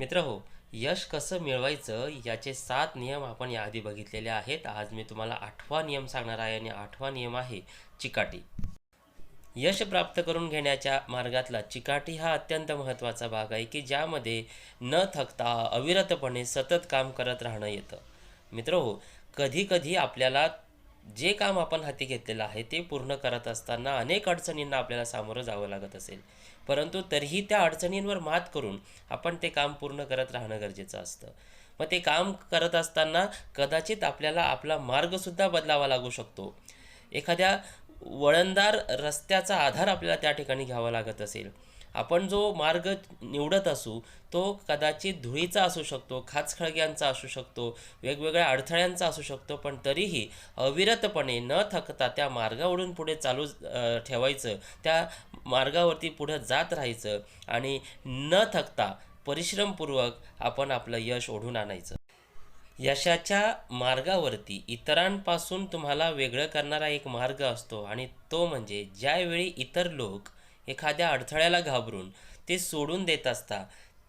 मित्र हो यश कसं मिळवायचं याचे सात नियम आपण याआधी बघितलेले आहेत. आज मी तुम्हाला आठवा नियम सांगणार आहे आणि आठवा नियम आहे चिकाटी. यश प्राप्त करून घेण्याच्या मार्गातला चिकाटी हा अत्यंत महत्त्वाचा भाग आहे की ज्यामध्ये न थकता अविरतपणे सतत काम करत राहणं येतं. मित्र हो कधी कधी आपल्याला जे काम आपण हाती घेतलेलं आहे ते पूर्ण करत असताना अनेक अडचणींना आपल्याला सामोरं जावं लागत असेल. परंतु तरीही त्या अडचणींवर मात करून आपण ते काम पूर्ण करत राहणं गरजेचं असतं. मग ते काम करत असताना कदाचित आपल्याला आपला मार्गसुद्धा बदलावा लागू शकतो. एखाद्या वळणदार रस्त्याचा आधार आपल्याला त्या ठिकाणी घ्यावा लागत असेल. आपण जो मार्ग निवडत असू तो कदाचित धुळीचा असू शकतो खाचखळग्यांचा असू शकतो वेगवेगळ्या अडथळ्यांचा असू शकतो पण तरीही अविरतपणे न थकता त्या मार्गावरून पुढे चालू ठेवायचं त्या मार्गावरती पुढं जात राहायचं आणि न थकता परिश्रमपूर्वक आपण आपलं यश ओढून आणायचं. यशाच्या मार्गावरती इतरांपासून तुम्हाला वेगळं करणारा एक मार्ग असतो आणि तो म्हणजे ज्यावेळी इतर लोक एखाद्या अडथळ्याला घाबरून ते सोडून देत असता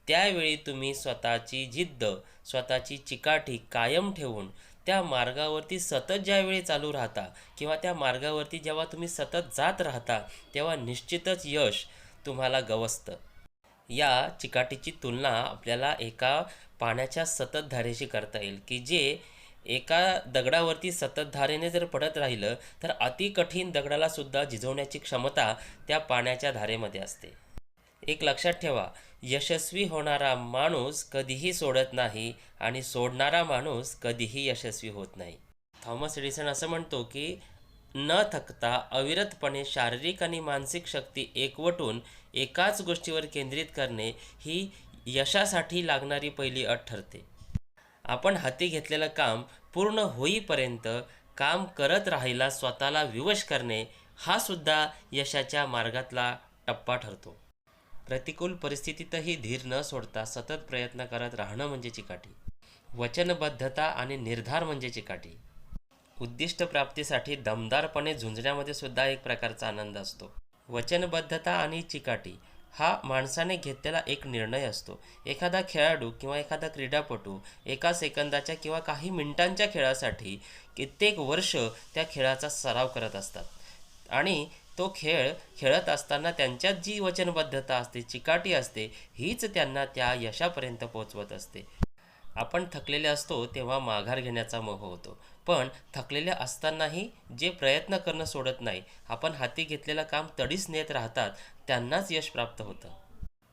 त्यावेळी तुम्ही स्वतःची जिद्द स्वतःची चिकाटी कायम ठेवून त्या मार्गावरती सतत ज्यावेळी चालू राहता किंवा त्या मार्गावरती जेव्हा तुम्ही सतत जात राहता तेव्हा निश्चितच यश तुम्हाला गवसतं. या चिकाटीची तुलना आपल्याला एका पाण्याच्या सतत धारेशी करता येईल की जे एका दगडावरती सतत धारेने जर पडत राहिलं तर अति कठीण दगडालासुद्धा झिजवण्याची क्षमता त्या पाण्याच्या धारेमध्ये असते. एक लक्षात ठेवा यशस्वी होणारा माणूस कधीही सोडत नाही आणि सोडणारा माणूस कधीही यशस्वी होत नाही. थॉमस एडिसन असं म्हणतो की न थकता अविरतपणे शारीरिक आणि मानसिक शक्ती एकवटून एकाच गोष्टीवर केंद्रित करणे ही यशासाठी लागणारी पहिली अट ठरते. आपण हाती घेतलेलं काम पूर्ण होईपर्यंत काम करत राहायला स्वतःला विवश करणे हा सुद्धा यशाच्या मार्गातला टप्पा ठरतो. प्रतिकूल परिस्थितीतही धीर न सोडता सतत प्रयत्न करत राहणं म्हणजे चिकाटी. वचनबद्धता आणि निर्धार म्हणजे चिकाटी. उद्दिष्ट प्राप्तीसाठी दमदारपणे झुंजण्यामध्ये सुद्धा एक प्रकारचा आनंद असतो. वचनबद्धता आणि चिकाटी हा माणसाने घेतलेला एक निर्णय असतो. एखादा खेळाडू किंवा एखादा क्रीडापटू एका सेकंदाच्या किंवा काही मिनिटांच्या खेळासाठी कित्येक वर्ष त्या खेळाचा सराव करत असतात. आणि तो खेळ खेळत असताना त्यांच्यात जी वचनबद्धता असते चिकाटी असते हीच त्यांना त्या यशापर्यंत पोहोचवत असते. आपण थकलेले असतो तेव्हा माघार घेण्याचा मोह होतो. पण थकलेले असतानाही जे प्रयत्न करणं सोडत नाही आपण हाती घेतलेलं काम तडीच नेत राहतात त्यांनाच यश प्राप्त होतं.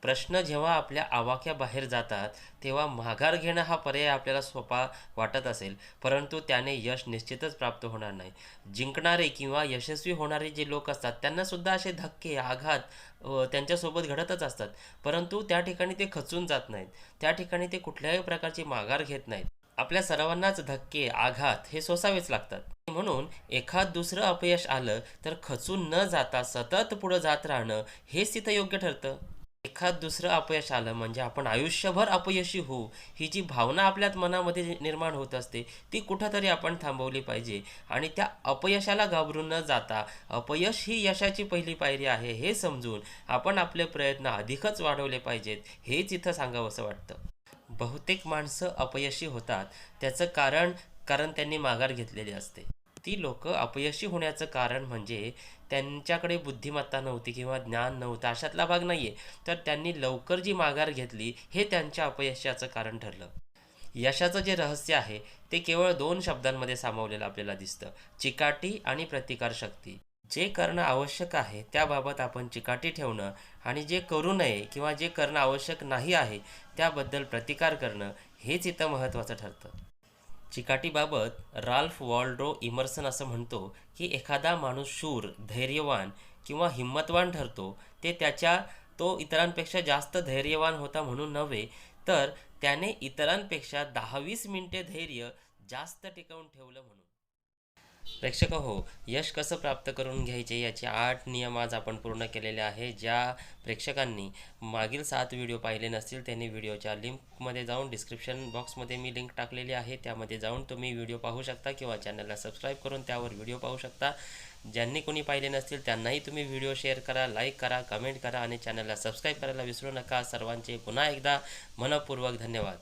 प्रश्न जेव्हा आपल्या आवाक्याबाहेर जातात तेव्हा माघार घेणं हा पर्याय आपल्याला सोपा वाटत असेल. परंतु त्याने यश निश्चितच प्राप्त होणार नाही. जिंकणारे किंवा यशस्वी होणारे जे लोक असतात त्यांनासुद्धा असे धक्के आघात त्यांच्यासोबत घडतच असतात. परंतु त्या ठिकाणी ते खचून जात नाहीत. त्या ठिकाणी ते कुठल्याही प्रकारची माघार घेत नाहीत. आपल्या सर्वांनाच धक्के आघात हे सोसावेच लागतात. म्हणून एखाद दुसरं अपयश आलं तर खचून न जाता सतत पुढं जात राहणं हेच तिथं योग्य ठरतं. एखाद दुसरं अपयश आलं म्हणजे आपण आयुष्यभर अपयशी होऊ ही जी भावना आपल्यात मनामध्ये निर्माण होत असते ती कुठंतरी आपण थांबवली पाहिजे. आणि त्या अपयशाला घाबरून न जाता अपयश ही यशाची पहिली पायरी आहे हे समजून आपण आपले प्रयत्न अधिकच वाढवले पाहिजेत हेच इथं सांगावंसं वाटतं. बहुतेक माणसं अपयशी होतात त्याचं कारण कारण त्यांनी माघार घेतलेली असते. ती लोक अपयशी होण्याचं कारण म्हणजे त्यांच्याकडे बुद्धिमत्ता नव्हती किंवा ज्ञान नव्हतं अशातला भाग नाही आहे तर त्यांनी लवकर जी माघार घेतली हे त्यांच्या अपयशाचं कारण ठरलं. यशाचं जे रहस्य आहे ते केवळ दोन शब्दांमध्ये सामावलेलं आपल्याला दिसतं. चिकाटी आणि प्रतिकारशक्ती जे करणं आवश्यक आहे त्याबाबत आपण चिकाटी ठेवणं आणि जे करू नये किंवा जे करणं आवश्यक नाही आहे त्याबद्दल प्रतिकार करणं हेच इथं महत्त्वाचं ठरतं. चिकाटीबाबत राल्फ वॉल्ड्रो इमर्सन असं म्हणतो की एखादा माणूस शूर धैर्यवान किंवा हिंमतवान ठरतो ते त्याच्या तो इतरांपेक्षा जास्त धैर्यवान होता म्हणून नव्हे तर त्याने इतरांपेक्षा दहावीस मिनटे मिनिटे धैर्य जास्त टिकवून ठेवलं म्हणून. प्रेक्षक हो. यश कसं प्राप्त करून घ्यायचे याचे आठ नियम आज आपण पूर्ण केलेले आहे ज्या प्रेक्षकांनी मागील सात व्हिडिओ पाहिले नसतील त्यांनी व्हिडिओच्या लिंकमध्ये जाऊन डिस्क्रिप्शन बॉक्समध्ये मी लिंक टाकलेली आहे त्यामध्ये जाऊन तुम्ही व्हिडिओ पाहू शकता किंवा चॅनलला सबस्क्राईब करून त्यावर व्हिडिओ पाहू शकता. ज्यांनी कोणी पाहिले नसतील त्यांनाही तुम्ही व्हिडिओ शेअर करा लाईक करा कमेंट करा आणि चॅनलला सबस्क्राईब करायला विसरू नका. सर्वांचे पुन्हा एकदा मनपूर्वक धन्यवाद.